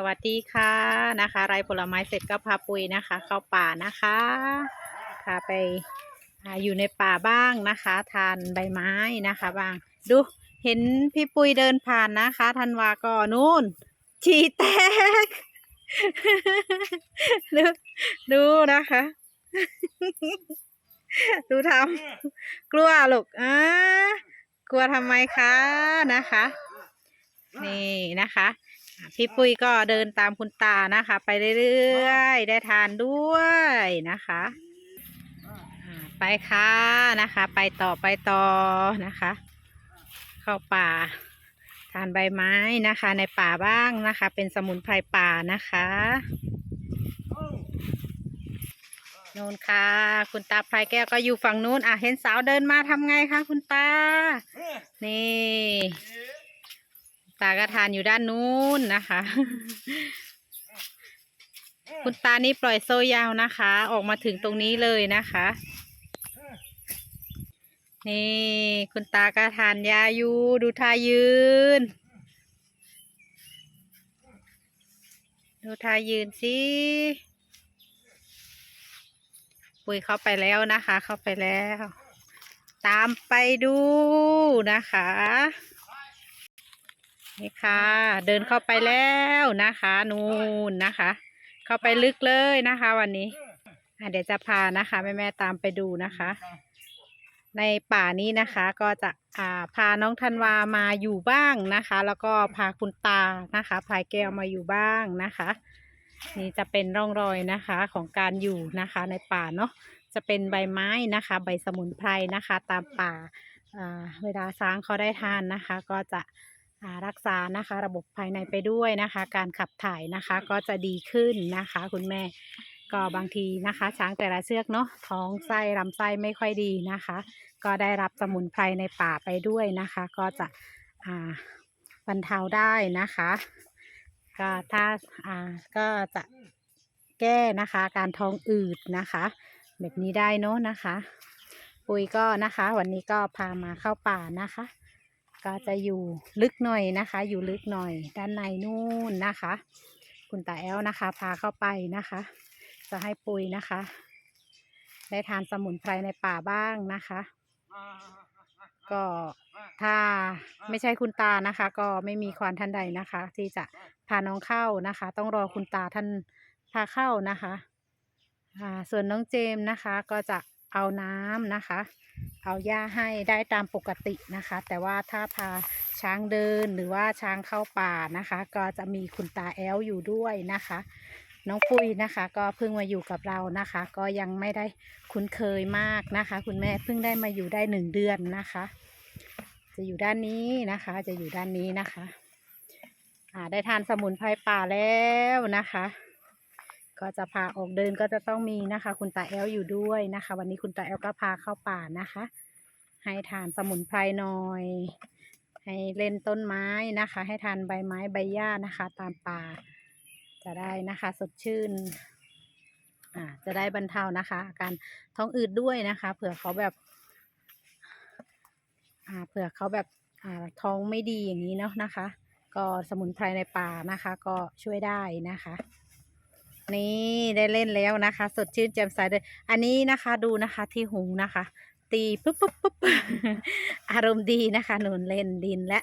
สวัสดีค่ะนะคะไรผลไม้เสร็จก็พาปุยนะคะ เข้าป่านะคะค่ะไปอาอยู่ในป่าบ้างนะคะ ทานใบไม้นะคะบ้าง ดูเห็นพี่ปุยเดินผ่านนะคะธันวาก็นู่นฉีแตกดูดูนะคะ ดูทำกลัวลูกอ่ากลัวทำไมคะนะคะ นี่นะคะ พี่ปุ้ยก็เดินตามคุณตานะคะ ไปเรื่อยๆ ได้ทานด้วยนะคะไปค่ะนะคะ ไปต่อไปต่อนะคะ เข้าป่า ทานใบไม้นะคะ ในป่าบ้างนะคะ เป็นสมุนไพรป่านะคะนู่นค่ะ คุณตาพลายแก้วก็อยู่ฝั่งนู้นอะเห็นสาวเดินมาทำไงคะคุณตา นี่ ตาก็ทานอยู่ด้านนู้นนะคะ คุณตานี่ปล่อยโซ่ยาวนะคะ ออกมาถึงตรงนี้เลยนะคะ นี่ คุณตาก็ทานยาอยู่ดูท่ายืน ดูท่ายืนสิปุยเข้าไปแล้วนะคะ เข้าไปแล้ว ตามไปดูนะคะ นี่ค่ะ เดินเข้าไปแล้วนะคะ นู่นนะคะ เข้าไปลึกเลยนะคะ วันนี้เดี๋ยวจะพานะคะ แม่แม่ตามไปดูนะคะ ในป่านี้นะคะ ก็จะอ่าพาน้องธันวามาอยู่บ้างนะคะ แล้วก็พาคุณตานะคะพายแก้วมาอยู่บ้างนะคะ นี่จะเป็นร่องรอยนะคะของการอยู่นะคะ ในป่าเนาะจะเป็นใบไม้นะคะ ใบสมุนไพรนะคะ ตามป่าเวลาช้างเขาได้ทานนะคะ ก็จะ รักษานะคะ ระบบภายในไปด้วยนะคะ การขับถ่ายนะคะก็จะดีขึ้นนะคะ คุณแม่ก็บางทีนะคะ ช้างแต่ละเชือกเนาะท้องไส้ลำไส้ไม่ค่อยดีนะคะ ก็ได้รับสมุนไพรในป่าไปด้วยนะคะ ก็จะอ่าบรรเทาได้นะคะก็ถ้าอ่าก็จะแก้นะคะ การท้องอืดนะคะ แบบนี้ได้เนาะนะคะ ปุ๋ยก็นะคะ วันนี้ก็พามาเข้าป่านะคะ ก็จะอยู่ลึกหน่อยนะคะ อยู่ลึกหน่อย ด้านในนู่นนะคะ คุณตาแอลนะคะ พาเข้าไปนะคะ จะให้ปุยนะคะ ได้ทานสมุนไพรในป่าบ้างนะคะ ก็ถ้าไม่ใช่คุณตานะคะ ก็ไม่มีควานท่านใดนะคะ ที่จะพาน้องเข้านะคะ ต้องรอคุณตาท่านพาเข้านะคะ อ่า ส่วนน้องเจมส์นะคะก็จะ เอาน้ำนะคะ เอาหญ้าให้ได้ตามปกตินะคะ แต่ว่าถ้าพาช้างเดินหรือว่าช้างเข้าป่านะคะ ก็จะมีคุณตาแอลอยู่ด้วยนะคะ น้องปุ้ยนะคะ ก็เพิ่งมาอยู่กับเรานะคะ ก็ยังไม่ได้คุ้นเคยมากนะคะ คุณแม่เพิ่งได้มาอยู่ได้หนึ่งเดือนนะคะ จะอยู่ด้านนี้นะคะ จะอยู่ด้านนี้นะคะอ่าได้ทานสมุนไพรป่าแล้วนะคะ ก็จะพาออกเดินก็จะต้องมีนะคะ คุณตาแอลอยู่ด้วยนะคะ วันนี้คุณตาแอลก็พาเข้าป่านะคะ ให้ทานสมุนไพรหน่อย ให้เล่นต้นไม้นะคะ ให้ทานใบไม้ใบหญ้านะคะ ตามป่า จะได้นะคะสดชื่นอ่าจะได้บรรเทานะคะอาการท้องอืดด้วยนะคะ เผื่อเขาแบบอ่าเผื่อเขาแบบอ่าท้องไม่ดีอย่างนี้เนาะนะคะ ก็สมุนไพรในป่านะคะ ก็ช่วยได้นะคะ นี่ได้เล่นแล้วนะคะ สดชื่นแจ่มใสเลยอันนี้นะคะดูนะคะที่หูนะคะ ตีปุ๊บปุ๊บปุ๊บอารมณ์ดีนะคะหนุนเล่นดินและ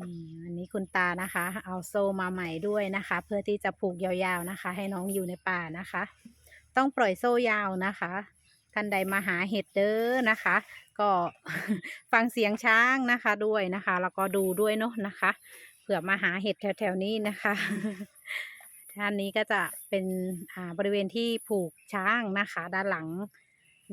นี่อันนี้คุณตานะคะ เอาโซ่มาใหม่ด้วยนะคะ เพื่อที่จะผูกยาวๆนะคะ ให้น้องอยู่ในป่านะคะ ต้องปล่อยโซ่ยาวนะคะ ท่านใดมาหาเห็ดเด้อนะคะ ก็ฟังเสียงช้างนะคะด้วยนะคะ แล้วก็ดูด้วยเนาะนะคะ เผื่อมาหาเห็ดแถวๆนี้นะคะ ท่านนี้ก็จะเป็นอ่าบริเวณที่ผูกช้างนะคะ ด้านหลัง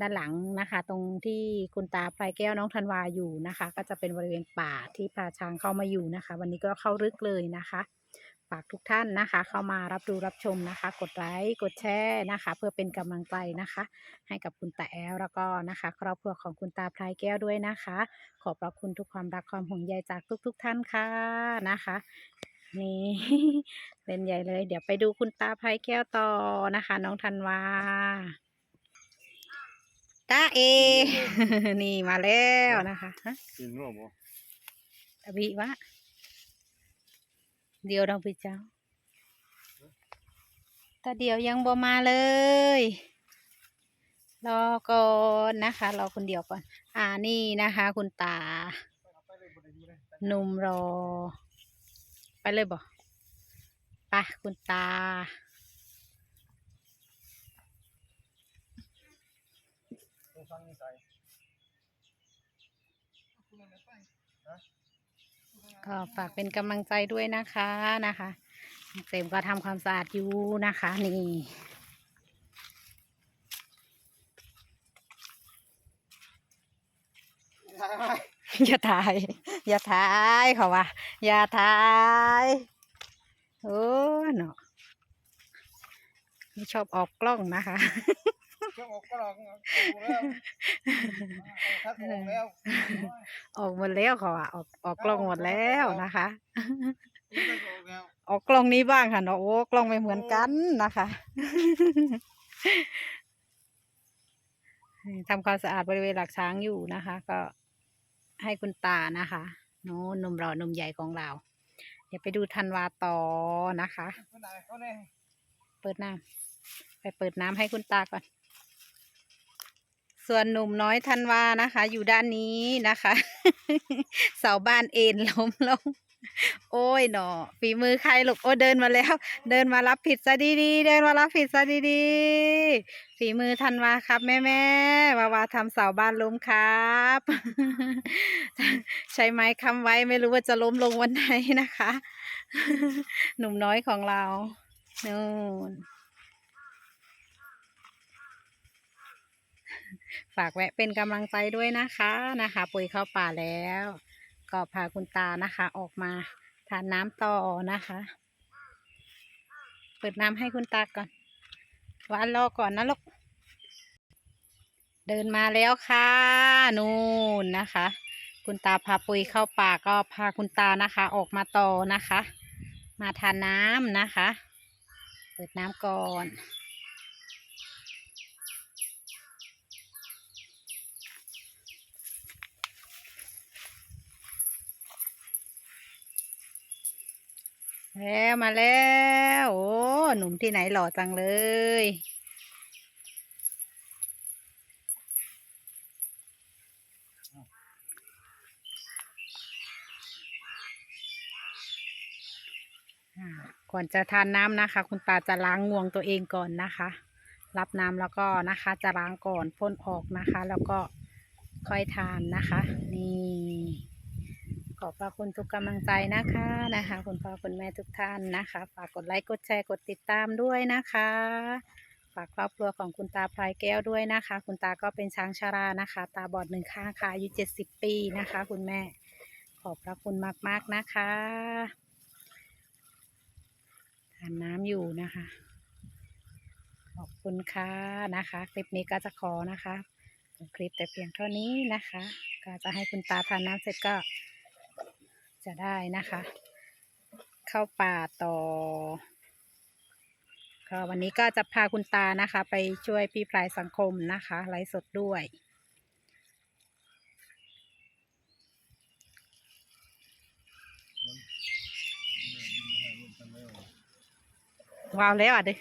ด้านหลังนะคะ ตรงที่คุณตาพลายแก้วน้องธันวาอยู่นะคะ ก็จะเป็นบริเวณป่าที่พาช้างเข้ามาอยู่นะคะ วันนี้ก็เข้าลึกเลยนะคะฝากทุกท่านนะคะ เข้ามารับดูรับชมนะคะ กดไลค์กดแชร์นะคะ เพื่อเป็นกำลังใจนะคะ ให้กับคุณตาแอลแล้วก็นะคะ ครอบครัวของคุณตาพลายแก้วด้วยนะคะ ขอบพระคุณทุกความรักความห่วงใยจากทุก ๆ ท่านค่ะนะคะ นี่เล่นใหญ่เลย เดี๋ยวไปดูคุณตาพลายแก้วต่อนะคะ น้องธันวาตาเอ นี่มาแล้วนะคะฮะกินร่วมบ่อภิวะเดี๋ยวเราไปเจ้าตาเดียวยังบ่มาเลย รอก่อนนะคะรอคนเดียวก่อน อ่านี่นะคะ คุณตาหนุ่มรอ ไปเลยบ่ไปคุณตา ก็ฝากเป็นกำลังใจด้วยนะคะนะคะเต็มก็ทำความสะอาดอยู่นะคะนี่อย่าถ่าย อย่าถ่ายเขาว่าอย่าถ่ายโอ้เนาะไม่ชอบออกกล้องนะคะช่วงออกก็ลองออกแล้วทักออกแล้วออกหมดแล้วเขาว่าออกออกกล้องหมดแล้วนะคะทักออกแล้วออกกล้องนี้บ้างค่ะเนาะโอ้กล้องไม่เหมือนกันนะคะทำความสะอาดบริเวณหลักช้างอยู่นะคะ ก็ ให้คุณตานะคะโน้นหนุ่มรานุ่มใหญ่ของเรา เดี๋ยวไปดูธันวาต่อนะคะเขาเนี่ยเปิดน้ำไปเปิดน้ำให้คุณตาก่อน ส่วนหนุ่มน้อยธันวานะคะ อยู่ด้านนี้นะคะ เสาบ้านเอ็นล้มลง โอ้ยหนอฝีมือใครลูกโอ้เดินมาแล้ว เดินมารับผิดซะดีๆเดินมารับผิดซะดีๆฝีมือธันวาครับแม่แม่ๆวาวาทำเสาบ้านล้มครับ ใช้ไม้ค้ำไว้ไม่รู้ว่าจะล้มลงวันไหนนะคะ หนุ่มน้อยของเรานู่นฝากแวะเป็นกำลังใจด้วยนะคะนะคะ ปุ๋ยเข้าป่าแล้ว ก็พาคุณตานะคะ ออกมาทานน้ำต่อนะคะ เปิดน้ำให้คุณตาก่อนวานรอก่อนนะลูกเดินมาแล้วค่ะนู่นนะคะ คุณตาพาปุยเข้าป่าก็พาคุณตานะคะ ออกมาต่อนะคะ มาทานน้ำนะคะ เปิดน้ำก่อน แล้วมาแล้ว โอ้ หนุ่มที่ไหนหล่อจังเลย ก่อนจะทานน้ำนะคะ คุณตาจะล้างงวงตัวเองก่อนนะคะ รับน้ำแล้วก็นะคะจะล้างก่อนพ่นออกนะคะ แล้วก็ค่อยทานนะคะ นี่ ขอบพระคุณทุกกำลังใจนะคะนะคะ คุณพ่อคุณแม่ทุกท่านนะคะ ฝากกดไลค์กดแชร์กดติดตามด้วยนะคะ ฝากครอบครัวของคุณตาพลายแก้วด้วยนะคะ คุณตาก็เป็นช้างชารานะคะ ตาบอดหนึ่งข้างค่ะอายุเจ็ดสิบปีนะคะ คุณแม่ ขอบพระคุณมาก ๆนะคะทานน้ำอยู่นะคะ ขอบคุณค่ะนะคะ คลิปนี้ก็จะขอนะคะคลิปแต่เพียงเท่านี้นะคะ ก็จะให้คุณตาทานน้ำเสร็จก็ จะได้นะคะ เข้าป่าต่อก็วันนี้ก็จะพาคุณตานะคะ ไปช่วยพี่พลายสังคมนะคะไลฟ์สดด้วย ว้าวแล้วอะเดิ